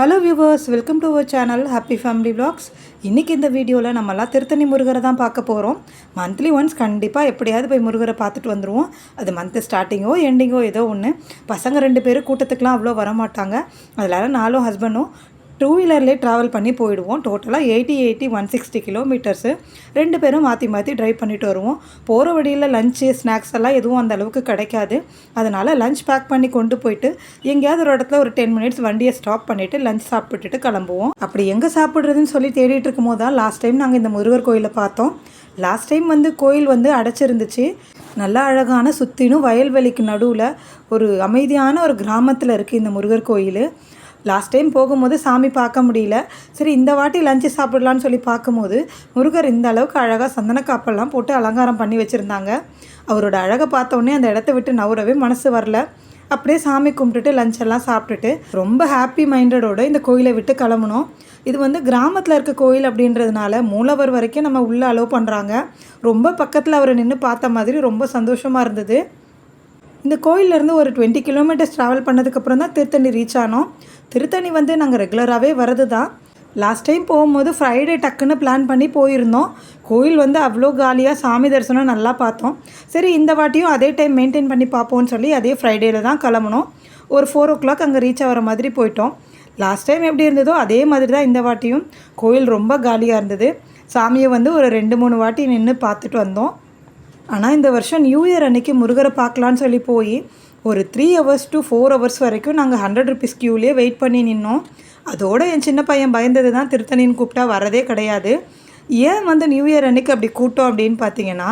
Hello viewers welcome to our channel happy family vlogs இன்றைக்கி இந்த வீடியோவில் நம்மலாம் திருத்தணி முருகரை தான் பார்க்க போகிறோம் மந்த்லி ஒன்ஸ் கண்டிப்பாக எப்படியாவது போய் முருகரை பார்த்துட்டு வந்துடுவோம் அது மந்த்து ஸ்டார்டிங்கோ எண்டிங்கோ ஏதோ ஒன்று பசங்க ரெண்டு பேரும் கூட்டத்துக்குலாம் அவ்வளோ வரமாட்டாங்க. அதில் நானும் ஹஸ்பண்டும் டூ வீலர்லேயே ட்ராவல் பண்ணி போயிடுவோம். டோட்டலாக eighty eighty one sixty kilometres ரெண்டு பேரும் மாற்றி மாற்றி ட்ரைவ் பண்ணிட்டு வருவோம். போகிற வழியில் லஞ்சு ஸ்நாக்ஸ் எல்லாம் எதுவும் அந்த அளவுக்கு கிடைக்காது. அதனால் லஞ்ச் பேக் பண்ணி கொண்டு போயிட்டு எங்கேயாவது ஒரு இடத்துல ஒரு டென் மினிட்ஸ் வண்டியை ஸ்டாப் பண்ணிவிட்டு லஞ்ச் சாப்பிட்டுட்டு கிளம்புவோம். அப்படி எங்கே சாப்பிட்றதுன்னு சொல்லி தேடிட்டு இருக்கும் போது தான் லாஸ்ட் டைம் நாங்கள் இந்த முருகர் கோயிலை பார்த்தோம். லாஸ்ட் டைம் வந்து கோயில் வந்து அடைச்சிருந்துச்சு. நல்லா அழகான சுற்றினும் வயல்வெளிக்கு நடுவில் ஒரு அமைதியான ஒரு கிராமத்தில் இருக்குது இந்த முருகர் கோயில். லாஸ்ட் டைம் போகும்போது சாமி பார்க்க முடியல. சரி இந்த வாட்டி லஞ்சு சாப்பிடலான்னு சொல்லி பார்க்கும்போது முருகர் இந்த அளவுக்கு அழகாக சந்தன காப்பெல்லாம் போட்டு அலங்காரம் பண்ணி வச்சுருந்தாங்க. அவரோட அழகை பார்த்தோன்னே அந்த இடத்த விட்டு நவுறவே மனசு வரல. அப்படியே சாமி கும்பிட்டுட்டு லஞ்செல்லாம் சாப்பிட்டுட்டு ரொம்ப ஹாப்பி மைண்டடோட இந்த கோயிலை விட்டு கிளம்புனோம். இது வந்து கிராமத்தில் இருக்க கோயில் அப்படின்றதுனால மூலவர் வரைக்கும் நம்ம உள்ளே அலோவ் பண்ணுறாங்க ரொம்ப பக்கத்தில் அவரை நின்று பார்த்த மாதிரி ரொம்ப சந்தோஷமாக இருந்தது. இந்த கோயிலேருந்து ஒரு டுவெண்ட்டி கிலோமீட்டர்ஸ் ட்ராவல் பண்ணதுக்கப்புறம் தான் திருத்தணி ரீச் ஆனோம். திருத்தணி வந்து நாங்கள் ரெகுலராகவே வரது தான். லாஸ்ட் டைம் போகும்போது ஃப்ரைடே டக்குன்னு பிளான் பண்ணி போயிருந்தோம். கோயில் வந்து அவ்வளோ காலியாக சாமி தரிசனம் நல்லா பார்த்தோம். சரி இந்த வாட்டியும் அதே டைம் மெயின்டைன் பண்ணி பார்ப்போம்னு சொல்லி அதே ஃப்ரைடேல தான் கிளம்புனோம். ஒரு ஃபோர் ஓ கிளாக் அங்கே ரீச் ஆகிற மாதிரி போயிட்டோம். லாஸ்ட் டைம் எப்படி இருந்ததோ அதே மாதிரி தான் இந்த வாட்டியும். கோயில் ரொம்ப காலியாக இருந்தது. சாமியை வந்து ஒரு ரெண்டு மூணு வாட்டி நின்று பார்த்துட்டு வந்தோம். ஆனால் இந்த வருஷம் நியூ இயர் அன்னைக்கு முருகரை பார்க்கலான்னு சொல்லி போய் ஒரு three hours to four hours வரைக்கும் நாங்கள் ஹண்ட்ரட் ருபீஸ் க்யூலேயே வெயிட் பண்ணி நின்னோம். அதோடு என் சின்ன பையன் பயந்தது தான் திருத்தணின்னு கூப்பிட்டா வரதே கிடையாது. ஏன் வந்து நியூ இயர் அன்னைக்கு அப்படி கூட்டம் அப்படின்னு பார்த்தீங்கன்னா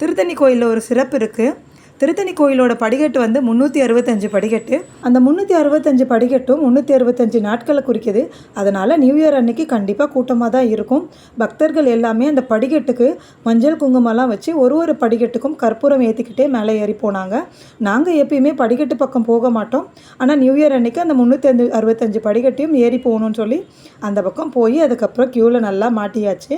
திருத்தணி கோயிலில் ஒரு சிறப்பு இருக்குது திருத்தணி கோயிலோட படிக்கட்டு வந்து முந்நூற்றி அறுபத்தஞ்சு படிக்கட்டு. அந்த முந்நூற்றி அறுபத்தஞ்சு படிக்கட்டும் முந்நூற்றி அறுபத்தஞ்சு நாட்களை குறிக்குது. அதனால் நியூ இயர் அன்னைக்கு கண்டிப்பாக கூட்டமாக தான் இருக்கும். பக்தர்கள் எல்லாமே அந்த படிக்கட்டுக்கு மஞ்சள் குங்குமம்லாம் வச்சு ஒரு ஒரு படிக்கட்டுக்கும் கற்பூரம் ஏற்றிக்கிட்டே மேலே ஏறி போனாங்க. நாங்கள் எப்பயுமே படிக்கட்டு பக்கம் போக மாட்டோம். ஆனால் நியூ இயர் அன்னைக்கு அந்த முந்நூற்றி அறுபத்தஞ்சு படிக்கட்டையும் ஏறி போகணும்னு சொல்லி அந்த பக்கம் போய் அதுக்கப்புறம் க்யூவில் நல்லா மாட்டியாச்சு.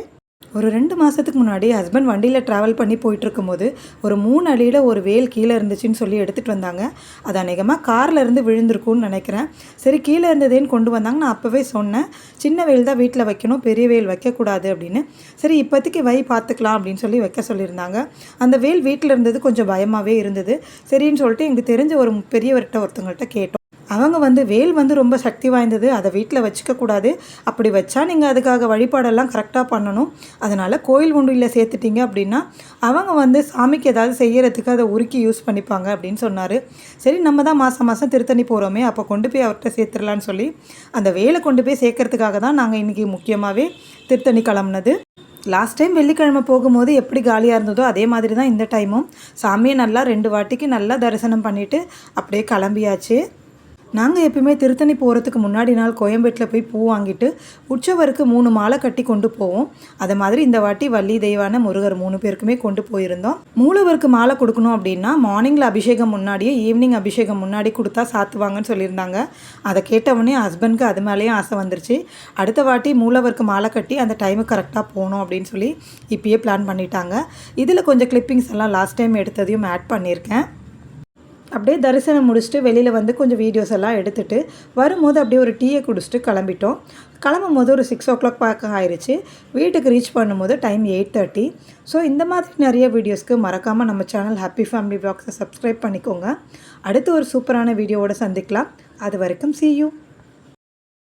ஒரு ரெண்டு மாதத்துக்கு முன்னாடி ஹஸ்பண்ட் வண்டியில் ட்ராவல் பண்ணி போயிட்டுருக்கும்போது ஒரு மூணு அடியில் ஒரு வேல் கீழே இருந்துச்சுன்னு சொல்லி எடுத்துகிட்டு வந்தாங்க. அது அநேகமாக காரில் இருந்து விழுந்திருக்கும்னு நினைக்கிறேன். சரி கீழே இருந்ததேன்னு கொண்டு வந்தாங்க நான் அப்போவே சொன்னேன். சின்ன வேல் தான் வீட்டில் வைக்கணும் பெரிய வேல் வைக்கக்கூடாது அப்படின்னு. சரி இப்போதைக்கு வை பார்த்துக்கலாம் அப்படின்னு சொல்லி வைக்க சொல்லியிருந்தாங்க. அந்த வேல் வீட்டில் இருந்தது கொஞ்சம் பயமாகவே இருந்தது. சரின்னு சொல்லிட்டு எங்களுக்கு தெரிஞ்ச ஒரு பெரியவர்கிட்ட ஒருத்தவங்கள்ட்ட கேட்டோம். அவங்க வந்து வேல் வந்து ரொம்ப சக்தி வாய்ந்தது அதை வீட்டில் வச்சுக்கக்கூடாது அப்படி வச்சா நீங்கள் அதுக்காக வழிபாடெல்லாம் கரெக்டாக பண்ணணும். அதனால் கோயில் உண்டியில் சேர்த்துட்டீங்க அப்படின்னா அவங்க வந்து சாமிக்கு ஏதாவது செய்யறதுக்கு அதை உருக்கி யூஸ் பண்ணிப்பாங்க அப்படின்னு சொன்னார். சரி நம்ம தான் மாதம் மாதம் திருத்தணி போகிறோமே அப்போ கொண்டு போய் அவர்கிட்ட சேர்த்துடலான்னு சொல்லி அந்த வேலை கொண்டு போய் சேர்க்கறதுக்காக தான் நாங்கள் இன்றைக்கி முக்கியமாகவே திருத்தணி கிளம்புனது. லாஸ்ட் டைம் வெள்ளிக்கிழமை போகும்போது எப்படி காலியாக இருந்ததோ அதே மாதிரி தான் இந்த டைமும் சாமியை நல்லா ரெண்டு வாட்டிக்கு நல்லா தரிசனம் பண்ணிவிட்டு அப்படியே கிளம்பியாச்சு. நாங்கள் எப்பயுமே திருத்தணி போகிறதுக்கு முன்னாடி நாள் கோயம்பேட்டில் போய் பூ வாங்கிட்டு உற்சவருக்கு மூணு மாலை கட்டி கொண்டு போவோம். அதை மாதிரி இந்த வாட்டி வள்ளி தெய்வான முருகர் மூணு பேருக்குமே கொண்டு போயிருந்தோம். மூலவருக்கு மாலை கொடுக்கணும் அப்படின்னா மார்னிங்கில் அபிஷேகம் முன்னாடியே ஈவினிங் அபிஷேகம் முன்னாடி கொடுத்தா சாத்துவாங்கன்னு சொல்லியிருந்தாங்க. அதை கேட்டவுடனே ஹஸ்பண்ட்க்கு அது மேலேயும் ஆசை வந்துருச்சு. அடுத்த வாட்டி மூலவருக்கு மாலை கட்டி அந்த டைமுக்கு கரெக்டாக போகணும் அப்படின்னு சொல்லி இப்பயே பிளான் பண்ணிட்டாங்க. இதில் கொஞ்சம் கிளிப்பிங்ஸ் எல்லாம் லாஸ்ட் டைம் எடுத்ததையும் ஆட் பண்ணியிருக்கேன். அப்படியே தரிசனம் முடிச்சுட்டு வெளியில் வந்து கொஞ்சம் வீடியோஸ் எல்லாம் எடுத்துகிட்டு வரும்போது அப்படியே ஒரு டீயை குடிச்சிட்டு கிளம்பிட்டோம். கிளம்பும் போது ஒரு சிக்ஸ் ஓ கிளாக் பார்க்க ஆயிடுச்சு வீட்டுக்கு ரீச் பண்ணும்போது டைம் எயிட் தேர்ட்டி ஸோ இந்த மாதிரி நிறைய வீடியோஸ்க்கு மறக்காமல் நம்ம சேனல் ஹாப்பி ஃபேமிலி பிளாக்ஸை சப்ஸ்கிரைப் பண்ணிக்கோங்க. அடுத்து ஒரு சூப்பரான வீடியோவோட சந்திக்கலாம். அது வரைக்கும் சி யூ